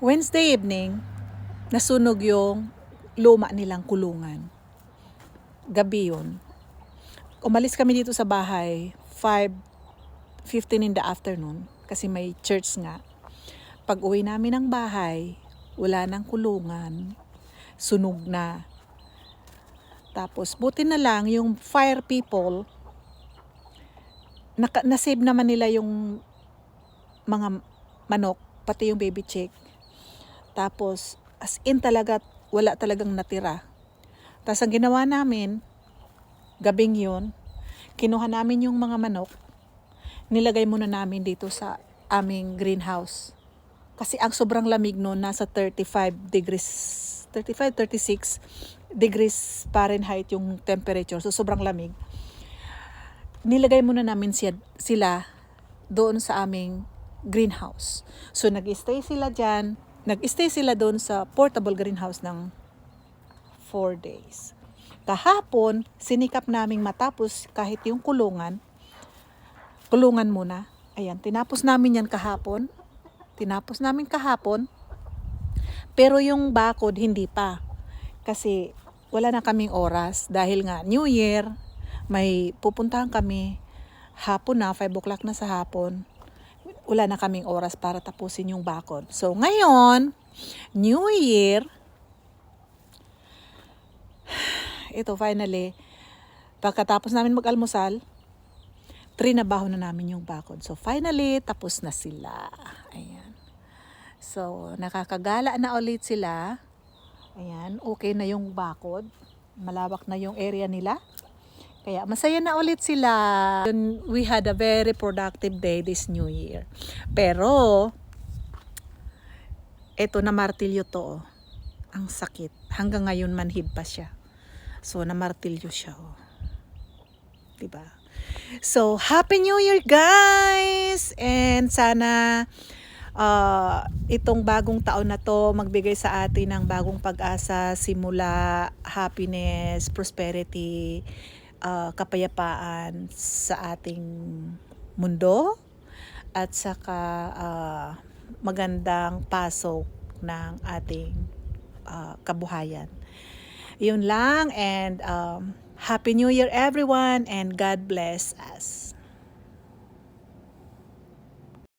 Wednesday evening, nasunog yung luma nilang kulungan. Gabi yun. Umalis kami dito sa bahay, 5.15 in the afternoon, kasi may church nga. Pag uwi namin ng bahay, wala nang kulungan, sunog na. Tapos, buti na lang, yung fire people, naka, nasave naman nila yung mga manok, pati yung baby chick. Tapos, as in talaga, wala talagang natira. Tapos ang ginawa namin, gabing yun, kinuha namin yung mga manok, nilagay muna namin dito sa aming greenhouse. Kasi ang sobrang lamig noon, nasa 35 degrees, 35, 36 degrees Fahrenheit yung temperature. So sobrang lamig. Nilagay muna namin siya, sila doon sa aming greenhouse. So nag-stay sila dyan, nag-stay sila doon sa portable greenhouse ng 4 days. Kahapon, sinikap naming matapos kahit yung kulungan, kulungan muna. Ayan, tinapos namin yan kahapon. Tinapos namin kahapon. Pero yung bakod, hindi pa. Kasi wala na kaming oras dahil nga New Year, may pupuntahan kami hapon na, 5 o'clock na sa hapon. Wala na kaming oras para tapusin yung bakod. So ngayon, New Year, ito finally, pagkatapos namin mag-almusal, trinabaho na namin yung bakod. So finally, tapos na sila. Ayan. So, nakakagala na ulit sila. Ayan, okay na yung bakod. Malawak na yung area nila. Kaya masaya na ulit sila. We had a very productive day this New Year. Pero, eto na martilyo to. oh. Ang sakit. Hanggang ngayon manhid pa siya. So, namartilyo siya. Oh. Diba? So, Happy New Year guys! And sana uh, itong bagong taon na to magbigay sa atin ng bagong pag-asa, simula, happiness, prosperity, uh, kapayapaan sa ating mundo at saka uh, magandang pasok ng ating uh, kabuhayan. Yun lang and um, Happy New Year everyone and God bless us.